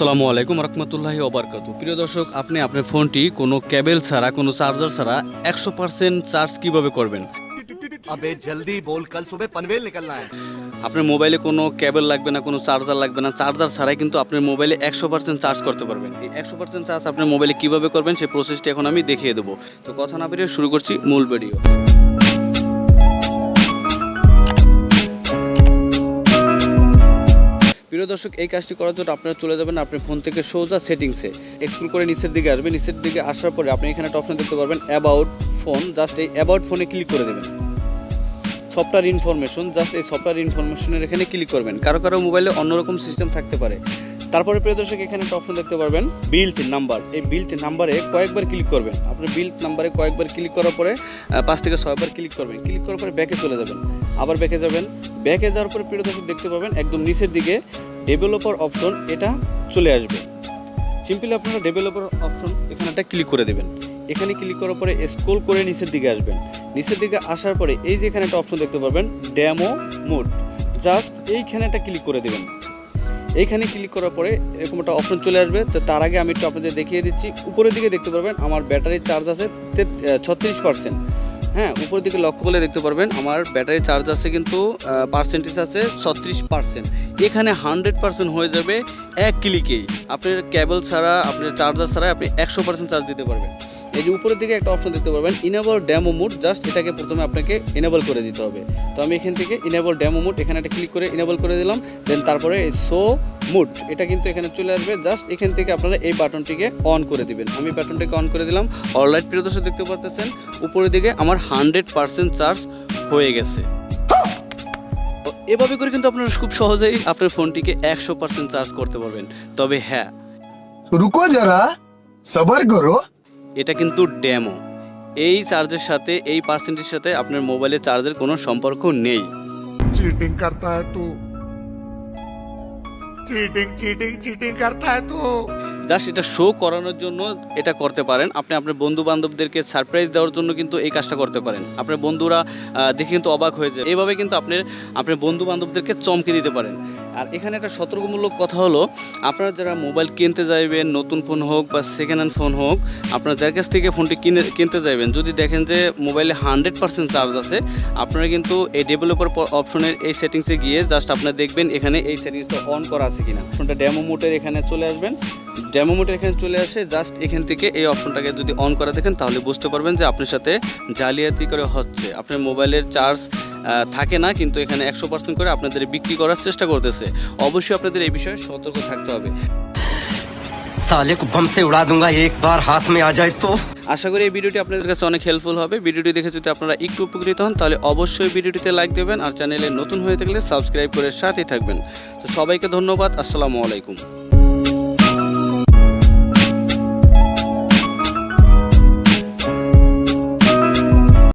আসসালামু আলাইকুম রহমতুল্লাহ ওবরকাত প্রিয় দর্শক আপনি আপনার ফোনটি কোনো ক্যাবেল ছাড়া কোনো চার্জার ছাড়া একশো পার্সেন্ট চার্জ কীভাবে করবেন? আপনার মোবাইলে কোনো ক্যাবেল লাগবে না কোনো চার্জার লাগবে না চার্জার ছাড়াই কিন্তু আপনার মোবাইলে একশো পার্সেন্ট চার্জ করতে পারবেন। এই একশো পার্সেন্ট চার্জ আপনার মোবাইলে কীভাবে করবেন সেই প্রসেসটি এখন আমি দেখিয়ে দেবো। তো কথা না বেরিয়ে শুরু করছি মূল ভিডিও প্রিয় দর্শক, এই কাজটি করার জন্য আপনারা চলে যাবেন আপনার ফোন থেকে সোজা সেটিংসে। এক্সক্লুড করে নিচের দিকে আসবেন। নিচের দিকে আসার পরে আপনি এখানে একটা অপশন দেখতে পারবেন অ্যাবাউট ফোন জাস্ট এই অ্যাবাউট ফোনে ক্লিক করে দেবেন। সফটওয়্যার ইনফরমেশন জাস্ট এই সফটওয়্যার ইনফরমেশনের এখানে ক্লিক করবেন। কারও কারও মোবাইলে অন্যরকম সিস্টেম থাকতে পারে। তারপরে প্রিয় দর্শক, এখানে একটা অপশন দেখতে পারবেন বিল্ট নাম্বার এই বিল্ট নাম্বারে কয়েকবার ক্লিক করবেন। আপনি বিল্ট নাম্বারে কয়েকবার ক্লিক করার পরে পাঁচ থেকে ছয়বার ক্লিক করবেন। ক্লিক করার পরে ব্যাকে চলে যাবেন। আবার ব্যাকে যাবেন। ব্যাকে যাওয়ার পরে প্রিয় দর্শক, দেখতে পাবেন একদম নিচের দিকে ডেভেলপার অপশন এটা চলে আসবে। সিম্পলি আপনারা ডেভেলপার অপশন এখানে একটা ক্লিক করে দেবেন। এখানে ক্লিক করার পরে স্ক্রল করে নিচের দিকে আসবেন। নিচের দিকে আসার পরে এই যে এখানে একটা অপশন দেখতে পাবেন ডেমো মোড জাস্ট এইখানে একটা ক্লিক করে দেবেন। এইখানে ক্লিক করার পরে এরকম একটা অপশন চলে আসবে। তো তার আগে আমি একটু আপনাদের দেখিয়ে দিচ্ছি। উপরের দিকে দেখতে পারবেন, আমার ব্যাটারির চার্জ আছে ছত্রিশ পার্সেন্ট হ্যাঁ উপরের দিকে লক্ষ্য করলে দেখতে পারবেন আমার ব্যাটারি চার্জ আছে কিন্তু পার্সেন্টেজ আছে ছত্রিশ পার্সেন্ট এখানে হান্ড্রেড পার্সেন্ট হয়ে যাবে এক ক্লিকেই আপনার কেবল ছাড়া, আপনার চার্জার ছাড়া আপনি একশো পার্সেন্ট চার্জ দিতে পারবেন। এই যে উপরের দিকে একটা অপশন দেখতে পারবেন ইনেবল ড্যামো মুড জাস্ট এটাকে প্রথমে আপনাকে ইনেবল করে দিতে হবে। তো আমি এখান থেকে ইনেবল ড্যামো মুড এখানে একটা ক্লিক করে ইনেবল করে দিলাম দেন তারপরে শো মুড এটা কিন্তু এখানে চলে আসবে। জাস্ট এখান থেকে আপনারা এই বাটনটিকে অন করে দিবেন। আমি বাটনটিকে অন করে দিলাম। অনলাইন প্রিয় দর্শক, দেখতে পাচ্ছেন উপরের দিকে আমার হান্ড্রেড পার্সেন্ট চার্জ হয়ে গেছে। এভাবে করে কিন্তু আপনারা খুব সহজেই আপনার ফোনটিকে একশো পার্সেন্ট চার্জ করতে পারবেন। তবে হ্যাঁ। রুকো যারা সবার করো। এটা কিন্তু ড্যামো এই চার্জের সাথে, এই পার্সেন্টের সাথে আপনার মোবাইলের চার্জের কোনো সম্পর্ক নেই। চিটিং করতা হ্যায় তু। চিটিং চিটিং চিটিং করতা হ্যায় তু। জাস্ট এটা শো করানোর জন্য এটা করতে পারেন। আপনি আপনার বন্ধু বান্ধবদেরকে সারপ্রাইজ দেওয়ার জন্য কিন্তু এই কাজটা করতে পারেন। আপনার বন্ধুরা দেখে কিন্তু অবাক হয়ে যায় এইভাবে কিন্তু আপনার আপনার বন্ধু বান্ধবদেরকে চমকে দিতে পারেন। আর এখানে একটা সতর্কমূলক কথা হলো, আপনারা যারা মোবাইল কিনতে যাইবেন, নতুন ফোন হোক বা সেকেন্ড হ্যান্ড ফোন হোক, আপনারা যার কাছ থেকে ফোনটি কিনে, কিনতে যাবেন যদি দেখেন যে মোবাইলে হান্ড্রেড পার্সেন্ট চার্জ আছে, আপনারা কিন্তু এই ডেভেলপার অপশনের এই সেটিংসে গিয়ে জাস্ট আপনারা দেখবেন এখানে এই সেটিংসটা অন করা আছে কিনা। ফোনটা ডেমো মোটের এখানে চলে আসবেন। ডেমো মোটের এখানে চলে আসে জাস্ট এখান থেকে এই অপশনটাকে যদি অন করা দেখেন তাহলে বুঝতে পারবেন যে আপনার সাথে জালিয়াতি করে হচ্ছে আপনার মোবাইলের চার্জ থাকে না কিন্তু এখানে একশো পার্সেন্ট করে আপনাদের বিক্রি করার চেষ্টা করতেছে অবশ্যই আপনাদের এই বিষয়ে সতর্ক থাকতে হবে साले को बम से उड़ा दूंगा एक बार हाथ में आ जाए तो আশা করি এই ভিডিওটি আপনাদের কাছে অনেক হেল্পফুল হবে ভিডিওটি দেখে যদি আপনারা একটু উপকৃত হন তাহলে অবশ্যই ভিডিওটিতে লাইক দেবেন আর চ্যানেলে নতুন হয়ে থাকলে সাবস্ক্রাইব করে সাথেই থাকবেন তো সবাইকে ধন্যবাদ আসসালামু আলাইকুম